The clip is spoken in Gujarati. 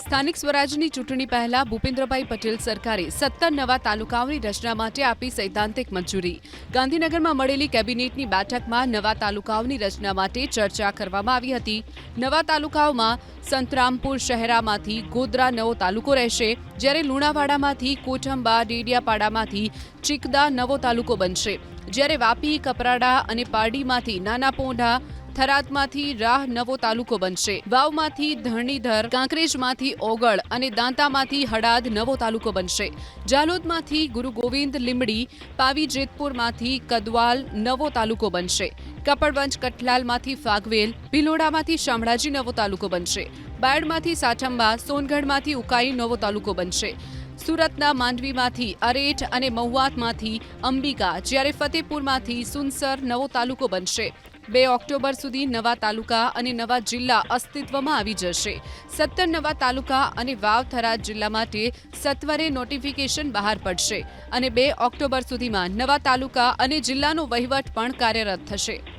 સ્થાનિક સ્વરાજની ચૂંટણી પહેલા ભૂપેન્દ્રભાઈ પટેલ સરકારે સત્તર નવા તાલુકાઓની રચના માટે આપી સૈદ્ધાંતિક મંજૂરી. ગાંધીનગરમાં મળેલી કેબિનેટની બેઠકમાં નવા તાલુકાઓની રચના માટે ચર્ચા કરવામાં આવી હતી. નવા તાલુકાઓમાં સંતરામપુર શહેરામાંથી ગોધરા નવો તાલુકો રહેશે, જ્યારે લુણાવાડામાંથી કોઠંબા, ડેડિયાપાડામાંથી ચિકદા નવો તાલુકો બનશે. જ્યારે વાપી, કપરાડા અને પારડીમાંથી નાના પોંઢા થરાદમાંથી રાહ નવો તાલુકો બનશે. વાવમાંથી ધરણીધર, કાંકરેજમાંથી ઓગળ અને દાંતામાંથી હડાદ નવો તાલુકો બનશે. જાલોદમાંથી ગુરુ ગોવિંદ લીંબડી, પાવી જેતપુરમાંથી કદવાલ નવો તાલુકો બનશે. કપડવંજ કઠલાલમાંથી ફાગવેલ, ભિલોડામાંથી શામળાજી નવો તાલુકો બનશે. બાયડમાંથી સાઠંબા, સોનગઢમાંથી ઉકાઈ નવો તાલુકો બનશે. સુરતના માંડવીમાંથી અરેઠ અને મહુવાતમાંથી અંબિકા, જ્યારે ફતેપુરમાંથી સુનસર નવો તાલુકો બનશે. બે ઓક્ટોબર સુધી નવા તાલુકા અને નવા જિલ્લા અસ્તિત્વમાં આવી જશે. સત્તર નવા તાલુકા અને વાવથરા જિલ્લા માટે સત્વરે નોટિફિકેશન બહાર પડશે અને બે ઓક્ટોબર સુધીમાં નવા તાલુકા અને જિલ્લાનો વહીવટ પણ કાર્યરત થશે.